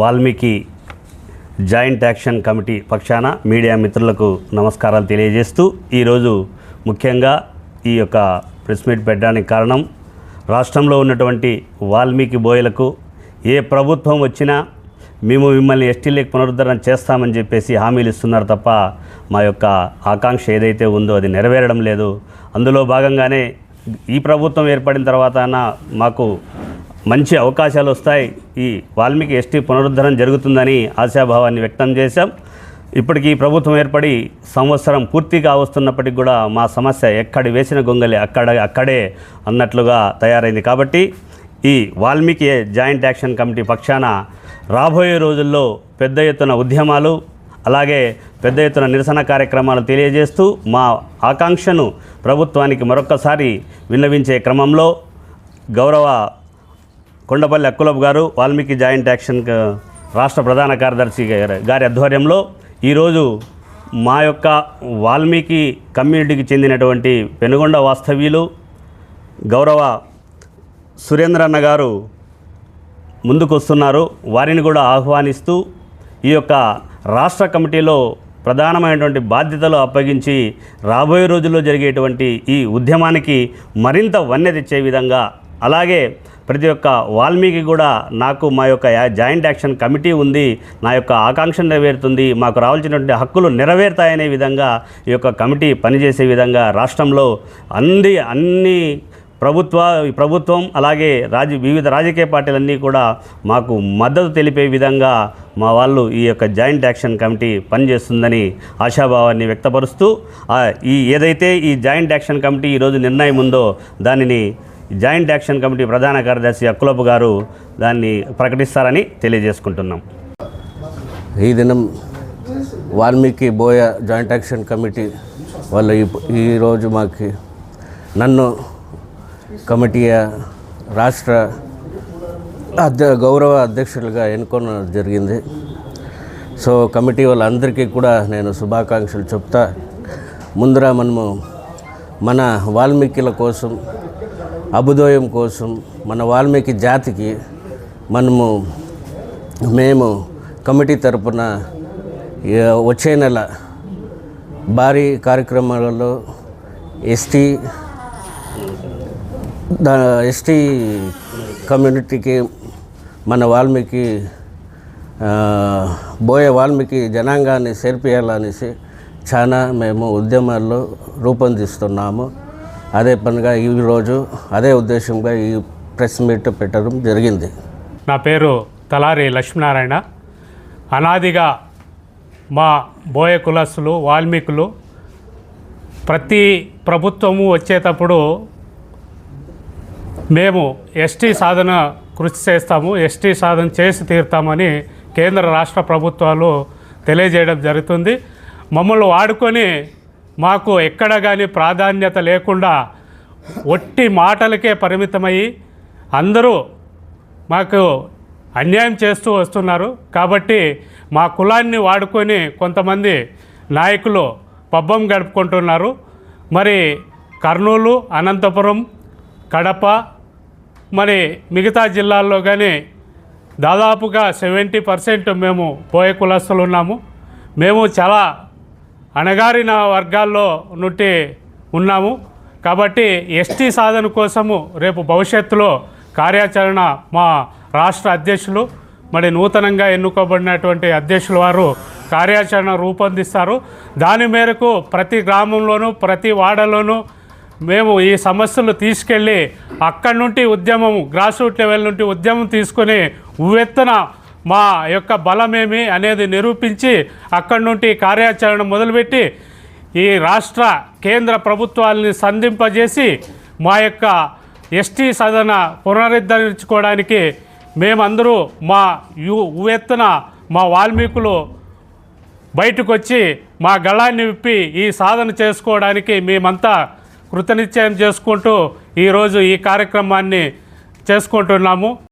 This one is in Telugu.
వాల్మీకి జాయింట్ యాక్షన్ కమిటీ పక్షాన మీడియా మిత్రులకు నమస్కారాలు తెలియజేస్తూ ఈరోజు ముఖ్యంగా ఈ యొక్క ప్రెస్ మీట్ పెట్టడానికి కారణం రాష్ట్రంలో ఉన్నటువంటి వాల్మీకి బోయలకు ఏ ప్రభుత్వం వచ్చినా మేము మిమ్మల్ని ఎస్టీలకు పునరుద్ధరణ చేస్తామని చెప్పేసి హామీలు ఇస్తున్నారు తప్ప మా యొక్క ఆకాంక్ష ఏదైతే ఉందో అది నెరవేరడం లేదు. అందులో భాగంగానే ఈ ప్రభుత్వం ఏర్పడిన తర్వాత మాకు మంచి అవకాశాలు వస్తాయి. ఈ వాల్మీకి ఎస్టీ పునరుద్ధరణ జరుగుతుందని ఆశాభావాన్ని వ్యక్తం చేశాం. ఇప్పటికీ ప్రభుత్వం ఏర్పడి సంవత్సరం పూర్తిగా వస్తున్నప్పటికి కూడా మా సమస్య ఎక్కడి వేసిన గొంగలి అక్కడ అక్కడే అన్నట్లుగా తయారైంది. కాబట్టి ఈ వాల్మీకి జాయింట్ యాక్షన్ కమిటీ పక్షాన రాబోయే రోజుల్లో పెద్ద ఎత్తున ఉద్యమాలు అలాగే పెద్ద ఎత్తున నిరసన కార్యక్రమాలు తెలియజేస్తూ మా ఆకాంక్షను ప్రభుత్వానికి మరొక్కసారి విన్నవించే క్రమంలో గౌరవ కొండపల్లి అక్కులబ్ గారు వాల్మీకి జాయింట్ యాక్షన్ రాష్ట్ర ప్రధాన కార్యదర్శి గారి గారి ఆధ్వర్యంలో ఈరోజు మా యొక్క వాల్మీకి కమ్యూనిటీకి చెందినటువంటి పెనుగొండ వాస్తవ్యులు గౌరవ సురేంద్రన్న గారు ముందుకు వస్తున్నారు వారిని కూడా ఆహ్వానిస్తూ ఈ యొక్క రాష్ట్ర కమిటీలో ప్రధానమైనటువంటి బాధ్యతలు అప్పగించి రాబోయే రోజుల్లో జరిగేటువంటి ఈ ఉద్యమానికి మరింత వన్నె తెచ్చే విధంగా అలాగే ప్రతి ఒక్క వాల్మీకి కూడా నాకు మా యొక్క జాయింట్ యాక్షన్ కమిటీ ఉంది నా యొక్క ఆకాంక్ష నెరవేరుతుంది మాకు రావాల్సినటువంటి హక్కులు నెరవేరుతాయనే విధంగా ఈ యొక్క కమిటీ పనిచేసే విధంగా రాష్ట్రంలో అన్ని అన్ని ప్రభుత్వ ఈ ప్రభుత్వం అలాగే రాజ వివిధ రాజకీయ పార్టీలన్నీ కూడా మాకు మద్దతు తెలిపే విధంగా మా వాళ్ళు ఈ యొక్క జాయింట్ యాక్షన్ కమిటీ పనిచేస్తుందని ఆశాభావాన్ని వ్యక్తపరుస్తూ ఈ ఏదైతే ఈ జాయింట్ యాక్షన్ కమిటీ ఈరోజు నిర్ణయం ఉందో దానిని జాయింట్ యాక్షన్ కమిటీ ప్రధాన కార్యదర్శి అక్కులపు గారు దాన్ని ప్రకటిస్తారని తెలియజేసుకుంటున్నాం. ఈ దినం Valmiki Boya joint action committee వాళ్ళు ఈ- ఈరోజు మాకు నన్ను కమిటీ రాష్ట్ర అధ్య గౌరవ అధ్యక్షులుగా ఎన్నుకోవడం జరిగింది. సో కమిటీ వాళ్ళందరికీ కూడా నేను శుభాకాంక్షలు చెప్తా. ముందర మనము మన వాల్మీకిల కోసం అభుదయం కోసం మన వాల్మీకి జాతికి మనము మేము కమిటీ తరపున వచ్చే నెల భారీ కార్యక్రమాలలో ఎస్టీ ఎస్టీ కమ్యూనిటీకి మన వాల్మీకి బోయే వాల్మీకి జనాంగాన్ని చేర్పియాలనేసి చాలా మేము ఉద్యమాల్లో రూపొందిస్తున్నాము. అదే పనిగా ఈరోజు అదే ఉద్దేశంగా ఈ ప్రెస్ మీట్ పెట్టడం జరిగింది. నా పేరు తలారి లక్ష్మీనారాయణ. అనాదిగా మా బోయ కులస్తులు వాల్మీకులు ప్రతి ప్రభుత్వము వచ్చేటప్పుడు మేము ఎస్టీ సాధన కృషి చేస్తాము ఎస్టీ సాధన చేసి తీరుతామని కేంద్ర రాష్ట్ర ప్రభుత్వాలు తెలియజేయడం జరుగుతుంది. మమ్మల్ని వాడుకొని మాకు ఎక్కడ కానీ ప్రాధాన్యత లేకుండా ఒట్టి మాటలకే పరిమితమయ్యి అందరూ మాకు అన్యాయం చేస్తూ వస్తున్నారు. కాబట్టి మా కులాన్ని వాడుకొని కొంతమంది నాయకులు పబ్బం గడుపుకుంటున్నారు. మరి కర్నూలు అనంతపురం కడప మరి మిగతా జిల్లాల్లో కానీ దాదాపుగా సెవెంటీ పర్సెంట్ మేము పోయే కులస్తులు ఉన్నాము. మేము చాలా అణగారిన వర్గాల్లో నుండి ఉన్నాము. కాబట్టి ఎస్టీ సాధన కోసము రేపు భవిష్యత్తులో కార్యాచరణ మా రాష్ట్ర అధ్యక్షులు మరి నూతనంగా ఎన్నుకోబడినటువంటి అధ్యక్షుల వారు కార్యాచరణ రూపొందిస్తారు. దాని మేరకు ప్రతి గ్రామంలోనూ ప్రతి వాడలోనూ మేము ఈ సమస్యలు తీసుకెళ్ళి అక్కడి నుండి ఉద్యమం గ్రాస్ రూట్ లెవెల్ నుండి ఉద్యమం తీసుకొని ఉవ్వెత్తున మా యొక్క బలమేమి అనేది నిరూపించి అక్కడి నుండి కార్యాచరణ మొదలుపెట్టి ఈ రాష్ట్ర కేంద్ర ప్రభుత్వాలని సంధింపజేసి మా యొక్క ఎస్టీ సదన పునరుద్ధరించుకోవడానికి మేమందరూ మా యు ఉవెత్తున మా వాల్మీకులు బయటకు వచ్చి మా గళాన్ని విప్పి ఈ సాధన చేసుకోవడానికి మేమంతా కృతనిశ్చయం చేసుకుంటూ ఈరోజు ఈ కార్యక్రమాన్ని చేసుకుంటున్నాము.